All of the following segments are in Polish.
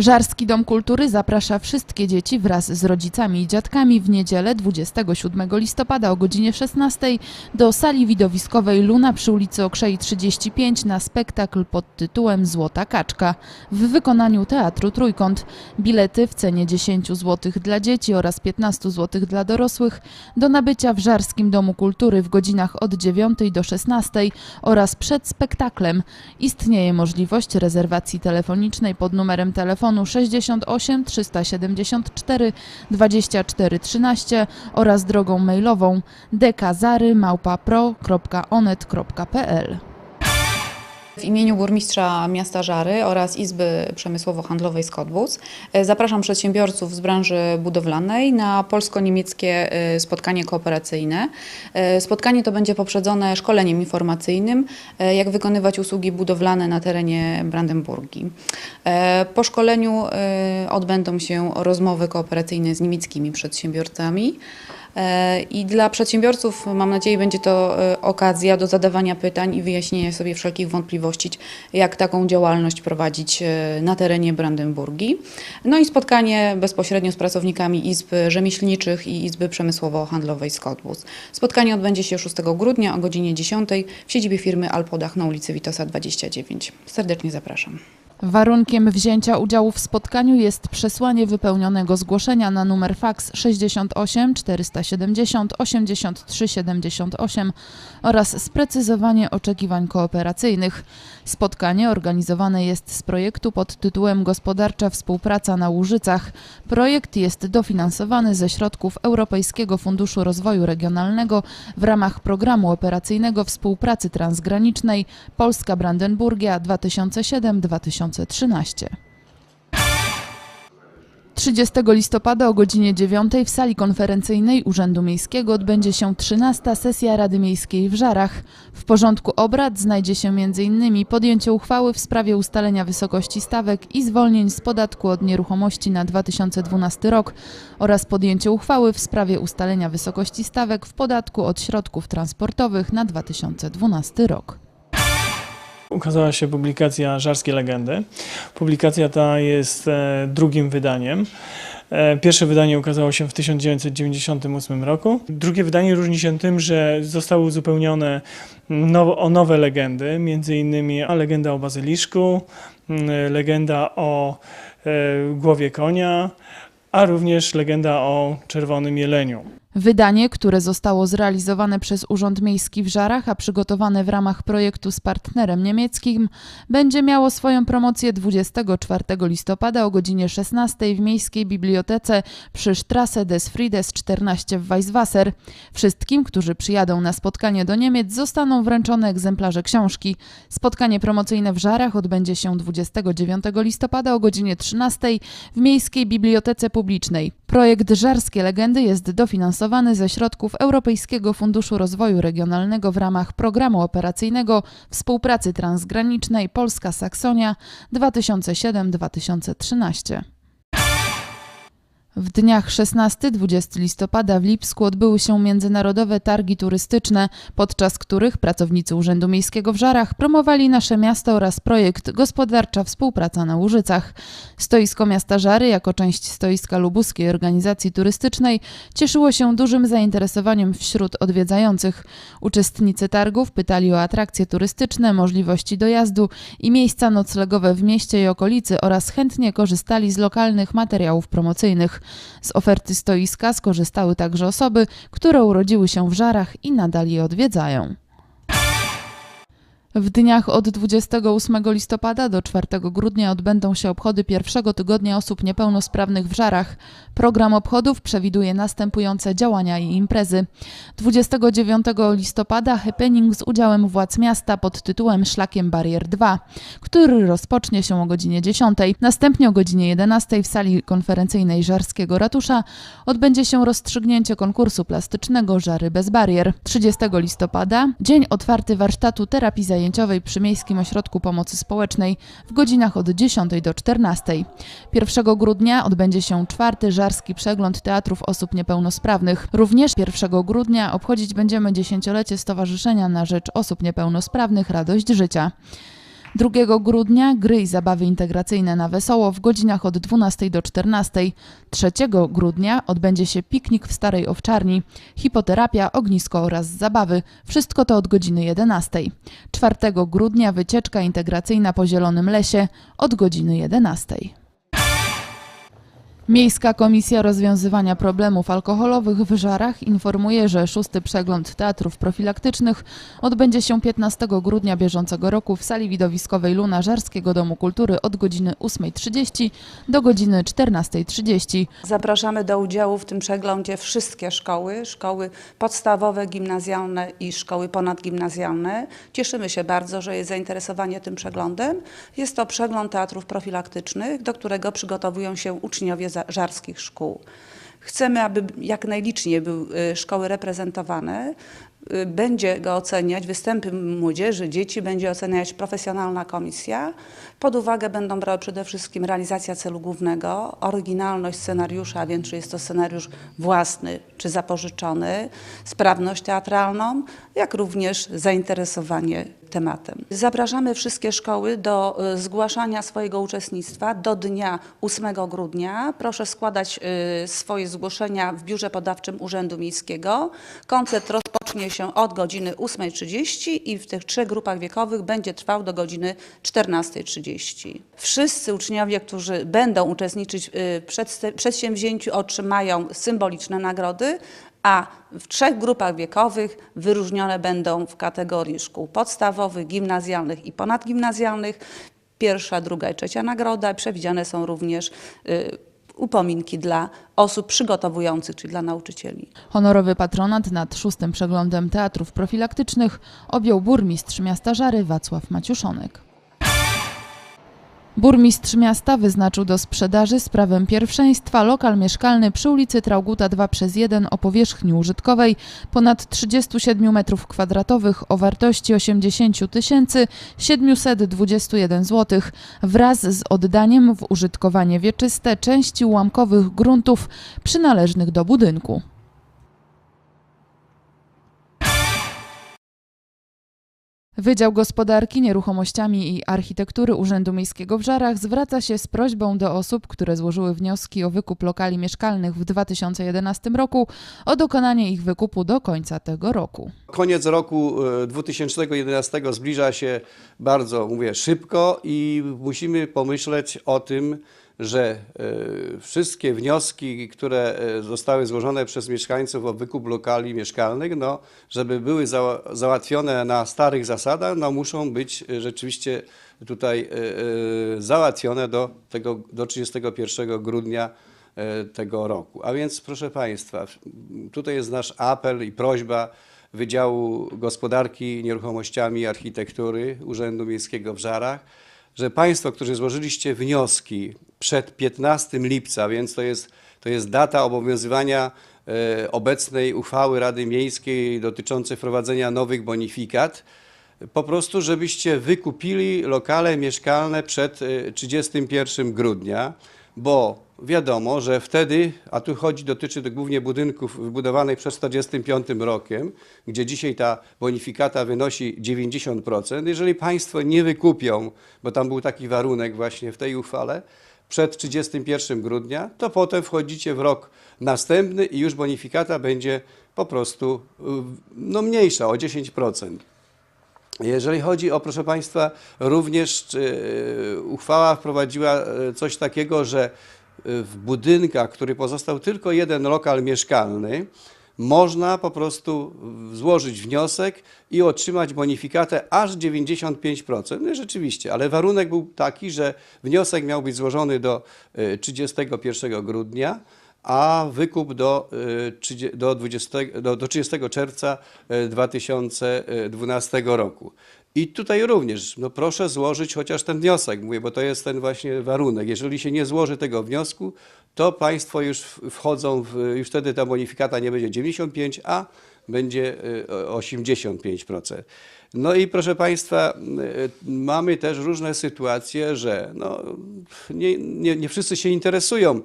Żarski Dom Kultury zaprasza wszystkie dzieci wraz z rodzicami i dziadkami w niedzielę 27 listopada o godzinie 16 do sali widowiskowej Luna przy ulicy Okrzei 35 na spektakl pod tytułem Złota Kaczka w wykonaniu Teatru Trójkąt. Bilety w cenie 10 zł dla dzieci oraz 15 zł dla dorosłych do nabycia w Żarskim Domu Kultury w godzinach od 9 do 16 oraz przed spektaklem. Istnieje możliwość rezerwacji telefonicznej pod numerem telefonu 68 374 24 13 oraz drogą mailową dekazary.małpapro.onet.pl W imieniu burmistrza miasta Żary oraz Izby Przemysłowo-Handlowej Skotbus e, zapraszam przedsiębiorców z branży budowlanej na polsko-niemieckie e, spotkanie kooperacyjne. E, Spotkanie to będzie poprzedzone szkoleniem informacyjnym, jak wykonywać usługi budowlane na terenie Brandenburgii. Po szkoleniu odbędą się rozmowy kooperacyjne z niemieckimi przedsiębiorcami. E, I dla przedsiębiorców, mam nadzieję, będzie to e, okazja do zadawania pytań i wyjaśnienia sobie wszelkich wątpliwości, jak taką działalność prowadzić e, na terenie Brandenburgii. No i spotkanie bezpośrednio z pracownikami Izb Rzemieślniczych i Izby Przemysłowo-Handlowej Skotbus. Spotkanie odbędzie się 6 grudnia o godzinie 10 w siedzibie firmy Alpodach na ulicy Witosa 29. Serdecznie zapraszam. Warunkiem wzięcia udziału w spotkaniu jest przesłanie wypełnionego zgłoszenia na numer faks 68 470 83 78 oraz sprecyzowanie oczekiwań kooperacyjnych. Spotkanie organizowane jest z projektu pod tytułem Gospodarcza Współpraca na Łużycach. Projekt jest dofinansowany ze środków Europejskiego Funduszu Rozwoju Regionalnego w ramach Programu Operacyjnego Współpracy Transgranicznej Polska-Brandenburgia 2007-2013. 2013. 30 listopada o godzinie 9 w sali konferencyjnej Urzędu Miejskiego odbędzie się 13. sesja Rady Miejskiej w Żarach. W porządku obrad znajdzie się m.in. podjęcie uchwały w sprawie ustalenia wysokości stawek i zwolnień z podatku od nieruchomości na 2012 rok oraz podjęcie uchwały w sprawie ustalenia wysokości stawek w podatku od środków transportowych na 2012 rok. Ukazała się publikacja Żarskie Legendy. Publikacja ta jest e, drugim wydaniem. E, Pierwsze wydanie ukazało się w 1998 roku. Drugie wydanie różni się tym, że zostały uzupełnione o nowe legendy, między innymi legenda o bazyliszku, legenda o e, głowie konia, a również legenda o czerwonym jeleniu. Wydanie, które zostało zrealizowane przez Urząd Miejski w Żarach, a przygotowane w ramach projektu z partnerem niemieckim, będzie miało swoją promocję 24 listopada o godzinie 16 w Miejskiej Bibliotece przy Strasse des Friedes 14 w Weisswasser. Wszystkim, którzy przyjadą na spotkanie do Niemiec, zostaną wręczone egzemplarze książki. Spotkanie promocyjne w Żarach odbędzie się 29 listopada o godzinie 13 w Miejskiej Bibliotece Publicznej. Projekt Żarskie Legendy jest dofinansowany ze środków Europejskiego Funduszu Rozwoju Regionalnego w ramach programu operacyjnego Współpracy Transgranicznej Polska Saksonia 2007-2013. W dniach 16-20 listopada w Lipsku odbyły się międzynarodowe targi turystyczne, podczas których pracownicy Urzędu Miejskiego w Żarach promowali nasze miasto oraz projekt Gospodarcza Współpraca na Łużycach. Stoisko miasta Żary, jako część stoiska lubuskiej organizacji turystycznej, cieszyło się dużym zainteresowaniem wśród odwiedzających. Uczestnicy targów pytali o atrakcje turystyczne, możliwości dojazdu i miejsca noclegowe w mieście i okolicy oraz chętnie korzystali z lokalnych materiałów promocyjnych. Z oferty stoiska skorzystały także osoby, które urodziły się w Żarach i nadal je odwiedzają. W dniach od 28 listopada do 4 grudnia odbędą się obchody pierwszego tygodnia osób niepełnosprawnych w Żarach. Program obchodów przewiduje następujące działania i imprezy. 29 listopada happening z udziałem władz miasta pod tytułem Szlakiem Barier 2, który rozpocznie się o godzinie 10. Następnie o godzinie 11 w sali konferencyjnej Żarskiego Ratusza odbędzie się rozstrzygnięcie konkursu plastycznego Żary bez barier. 30 listopada dzień otwarty warsztatu terapii zajęciowej przy Miejskim Ośrodku Pomocy Społecznej w godzinach od 10 do 14. 1 grudnia odbędzie się czwarty żarski przegląd teatrów osób niepełnosprawnych. Również 1 grudnia obchodzić będziemy dziesięciolecie Stowarzyszenia na Rzecz Osób Niepełnosprawnych Radość Życia. 2 grudnia gry i zabawy integracyjne na Wesoło w godzinach od 12 do 14. 3 grudnia odbędzie się piknik w Starej Owczarni, hipoterapia, ognisko oraz zabawy. Wszystko to od godziny 11. 4 grudnia wycieczka integracyjna po Zielonym Lesie od godziny 11. Miejska Komisja Rozwiązywania Problemów Alkoholowych w Żarach informuje, że szósty przegląd teatrów profilaktycznych odbędzie się 15 grudnia bieżącego roku w sali widowiskowej Luna Żarskiego Domu Kultury od godziny 8.30 do godziny 14.30. Zapraszamy do udziału w tym przeglądzie wszystkie szkoły, szkoły podstawowe, gimnazjalne i szkoły ponadgimnazjalne. Cieszymy się bardzo, że jest zainteresowanie tym przeglądem. Jest to przegląd teatrów profilaktycznych, do którego przygotowują się uczniowie za- żarskich szkół. Chcemy, aby jak najliczniej były szkoły reprezentowane. Y, Będzie go oceniać, występy młodzieży, dzieci będzie oceniać profesjonalna komisja. Pod uwagę będą brały przede wszystkim realizacja celu głównego, oryginalność scenariusza, a więc czy jest to scenariusz własny czy zapożyczony, sprawność teatralną, jak również zainteresowanie tematem. Zapraszamy wszystkie szkoły do y, zgłaszania swojego uczestnictwa do dnia 8 grudnia. Proszę składać y, swoje zgłoszenia w biurze podawczym Urzędu Miejskiego. Koncert rozpocznie się od godziny 8.30 i w tych trzech grupach wiekowych będzie trwał do godziny 14.30. Wszyscy uczniowie, którzy będą uczestniczyć w przedste- przedsięwzięciu otrzymają symboliczne nagrody, a w trzech grupach wiekowych wyróżnione będą w kategorii szkół podstawowych, gimnazjalnych i ponadgimnazjalnych. Pierwsza, druga i trzecia nagroda. Przewidziane są również y, upominki dla osób przygotowujących, czyli dla nauczycieli. Honorowy patronat nad szóstym przeglądem teatrów profilaktycznych objął burmistrz miasta Żary Wacław Maciuszonek. Burmistrz miasta wyznaczył do sprzedaży z prawem pierwszeństwa lokal mieszkalny przy ulicy Trauguta 2 przez 1 o powierzchni użytkowej ponad 37 m2 o wartości 80 721 zł wraz z oddaniem w użytkowanie wieczyste części ułamkowych gruntów przynależnych do budynku. Wydział Gospodarki Nieruchomościami i Architektury Urzędu Miejskiego w Żarach zwraca się z prośbą do osób, które złożyły wnioski o wykup lokali mieszkalnych w 2011 roku o dokonanie ich wykupu do końca tego roku. Koniec roku e, 2011 zbliża się bardzo, mówię, szybko i musimy pomyśleć o tym, że e, wszystkie wnioski, które e, zostały złożone przez mieszkańców o wykup lokali mieszkalnych, no, żeby były za, załatwione na starych zasadach, no, muszą być e, rzeczywiście tutaj załatwione do, tego, do 31 grudnia tego roku. A więc proszę Państwa, tutaj jest nasz apel i prośba Wydziału Gospodarki Nieruchomościami i Architektury Urzędu Miejskiego w Żarach, że Państwo, którzy złożyliście wnioski przed 15 lipca, więc to jest, to jest data obowiązywania e, obecnej uchwały Rady Miejskiej dotyczącej wprowadzenia nowych bonifikat, po prostu, żebyście wykupili lokale mieszkalne przed e, 31 grudnia, bo wiadomo, że wtedy, a tu chodzi, dotyczy to głównie budynków wybudowanych przed 45 rokiem, gdzie dzisiaj ta bonifikata wynosi 90%. Jeżeli Państwo nie wykupią, bo tam był taki warunek właśnie w tej uchwale, przed 31 grudnia, to potem wchodzicie w rok następny i już bonifikata będzie po prostu y, no, mniejsza o 10%. Jeżeli chodzi o, proszę Państwa, również e, uchwała wprowadziła e, coś takiego, że e, w budynkach, który pozostał tylko jeden lokal mieszkalny, można po prostu złożyć wniosek i otrzymać bonifikatę aż 95%. No rzeczywiście, ale warunek był taki, że wniosek miał być złożony do e, 31 grudnia, a wykup do, y, 30 do, 20, do, do 30 czerwca y, 2012 roku. I tutaj również, no proszę złożyć chociaż ten wniosek, mówię, bo to jest ten właśnie warunek. Jeżeli się nie złoży tego wniosku, to Państwo już wchodzą, w, już wtedy ta bonifikata nie będzie 95, a będzie y, o- 85%. No i proszę Państwa, y, mamy też różne sytuacje, że no, nie, nie, nie wszyscy się interesują y,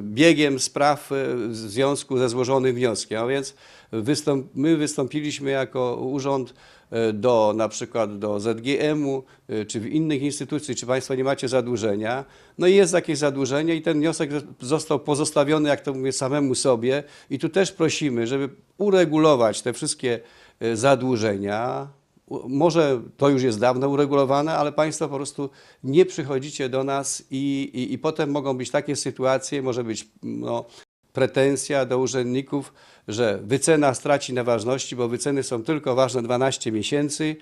biegiem spraw y, w związku ze złożonym wnioskiem, a więc wystąp, my wystąpiliśmy jako urząd do na przykład do ZGM-u czy w innych instytucji, czy Państwo nie macie zadłużenia. No i jest jakieś zadłużenie i ten wniosek został pozostawiony, jak to mówię, samemu sobie. I tu też prosimy, żeby uregulować te wszystkie zadłużenia. U- Może to już jest dawno uregulowane, ale Państwo po prostu nie przychodzicie do nas i, i, i potem mogą być takie sytuacje, może być no, pretensja do urzędników, że wycena straci na ważności, bo wyceny są tylko ważne 12 miesięcy.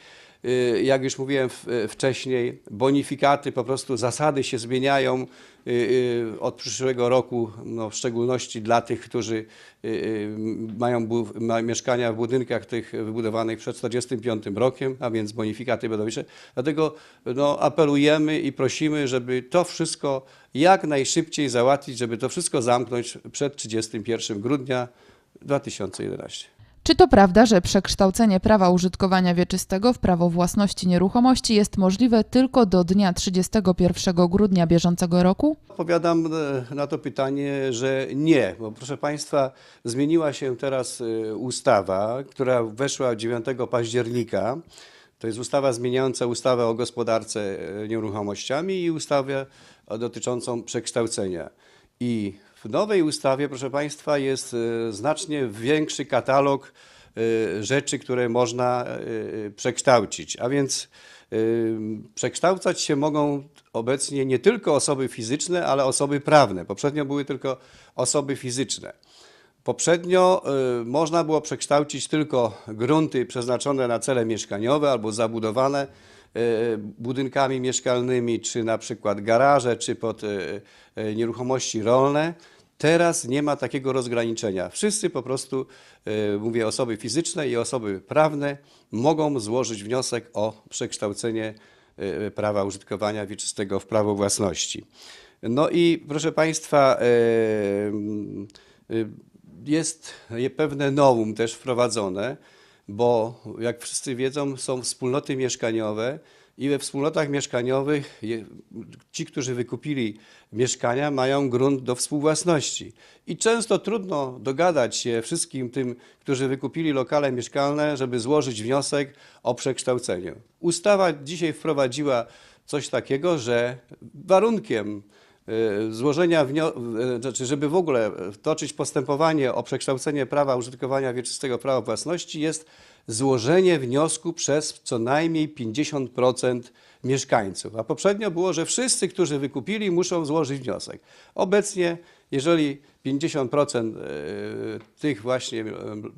Y, Jak już mówiłem w- wcześniej, bonifikaty, po prostu zasady się zmieniają y, y, od przyszłego roku, no w szczególności dla tych, którzy y, y, mają mieszkania w budynkach tych wybudowanych przed 1945 rokiem, a więc bonifikaty będą wyższe. Dlatego no, apelujemy i prosimy, żeby to wszystko jak najszybciej załatwić, żeby to wszystko zamknąć przed 31 grudnia 2011. Czy to prawda, że przekształcenie prawa użytkowania wieczystego w prawo własności nieruchomości jest możliwe tylko do dnia 31 grudnia bieżącego roku? Odpowiadam e, na to pytanie, że nie, bo proszę Państwa, zmieniła się teraz e, ustawa, która weszła 9 października. To jest ustawa zmieniająca ustawę o gospodarce e, nieruchomościami i ustawę dotyczącą przekształcenia. I w nowej ustawie, proszę Państwa, jest e, znacznie większy katalog e, rzeczy, które można e, przekształcić. A więc przekształcać się mogą obecnie nie tylko osoby fizyczne, ale osoby prawne. Poprzednio były tylko osoby fizyczne. Poprzednio można było przekształcić tylko grunty przeznaczone na cele mieszkaniowe albo zabudowane budynkami mieszkalnymi, czy na przykład garaże, czy pod y, y, nieruchomości rolne. Teraz nie ma takiego rozgraniczenia. Wszyscy po prostu, mówię osoby fizyczne i osoby prawne, mogą złożyć wniosek o przekształcenie prawa użytkowania wieczystego w prawo własności. No i proszę Państwa, jest pewne nowum też wprowadzone, bo jak wszyscy wiedzą, są wspólnoty mieszkaniowe i we wspólnotach mieszkaniowych ci, którzy wykupili mieszkania, mają grunt do współwłasności. I często trudno dogadać się wszystkim tym, którzy wykupili lokale mieszkalne, żeby złożyć wniosek o przekształcenie. Ustawa dzisiaj wprowadziła coś takiego, że warunkiem złożenia wniosku, znaczy, żeby w ogóle toczyć postępowanie o przekształcenie prawa użytkowania wieczystego w prawo własności jest złożenie wniosku przez co najmniej 50% mieszkańców. A poprzednio było, że wszyscy, którzy wykupili, muszą złożyć wniosek. Obecnie, jeżeli 50% y, tych właśnie y,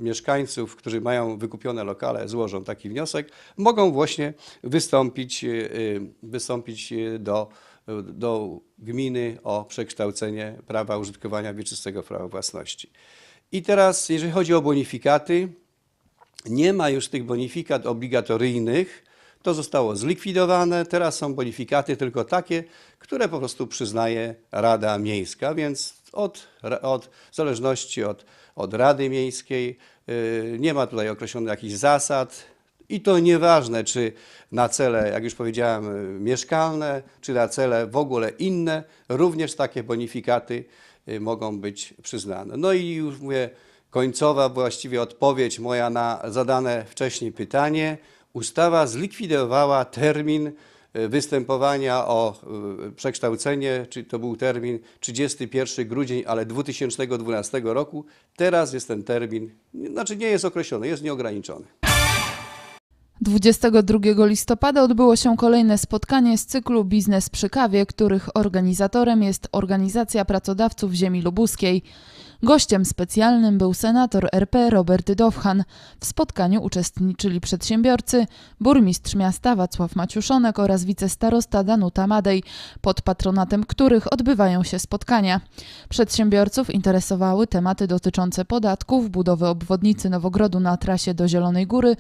mieszkańców, którzy mają wykupione lokale, złożą taki wniosek, mogą właśnie wystąpić, y, y, wystąpić y, do do gminy o przekształcenie prawa użytkowania wieczystego w prawo własności. I teraz, jeżeli chodzi o bonifikaty, nie ma już tych bonifikat obligatoryjnych. To zostało zlikwidowane. Teraz są bonifikaty tylko takie, które po prostu przyznaje Rada Miejska, więc od, od, w zależności od, od Rady Miejskiej yy, nie ma tutaj określonych jakichś zasad. I to nieważne, czy na cele, jak już powiedziałem, mieszkalne, czy na cele w ogóle inne, również takie bonifikaty y, mogą być przyznane. No i już mówię, końcowa właściwie odpowiedź moja na zadane wcześniej pytanie. Ustawa zlikwidowała termin y, występowania o y, przekształcenie, czy to był termin 31 grudzień, ale 2012 roku. Teraz jest ten termin, znaczy nie jest określony, jest nieograniczony. 22 listopada odbyło się kolejne spotkanie z cyklu Biznes przy kawie, których organizatorem jest Organizacja Pracodawców Ziemi Lubuskiej. Gościem specjalnym był senator RP Robert Dowchan. W spotkaniu uczestniczyli przedsiębiorcy, burmistrz miasta Wacław Maciuszonek oraz wicestarosta Danuta Madej, pod patronatem których odbywają się spotkania. Przedsiębiorców interesowały tematy dotyczące podatków, budowy obwodnicy Nowogrodu na trasie do Zielonej Góry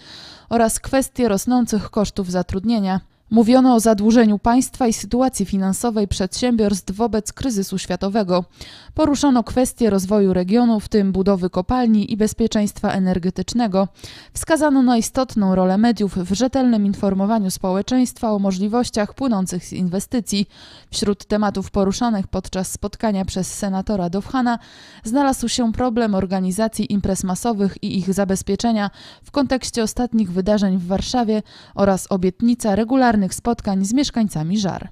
oraz kwestie rosnących kosztów zatrudnienia. Mówiono o zadłużeniu państwa i sytuacji finansowej przedsiębiorstw wobec kryzysu światowego. Poruszono kwestie rozwoju regionu, w tym budowy kopalni i bezpieczeństwa energetycznego. Wskazano na istotną rolę mediów w rzetelnym informowaniu społeczeństwa o możliwościach płynących z inwestycji. Wśród tematów poruszonych podczas spotkania przez senatora Dowhana znalazł się problem organizacji imprez masowych i ich zabezpieczenia w kontekście ostatnich wydarzeń w Warszawie oraz obietnica regularnych spotkań z mieszkańcami Żar.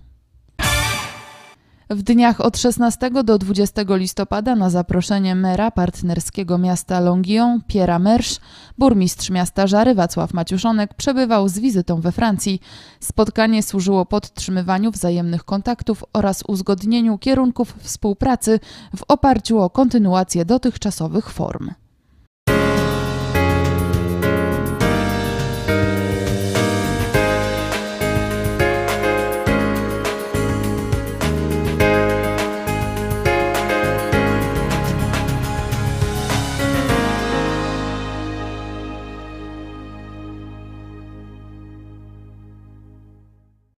W dniach od 16 do 20 listopada na zaproszenie mera partnerskiego miasta Longuillon, Piera Mersz, burmistrz miasta Żary Wacław Maciuszonek przebywał z wizytą we Francji. Spotkanie służyło podtrzymywaniu wzajemnych kontaktów oraz uzgodnieniu kierunków współpracy w oparciu o kontynuację dotychczasowych form.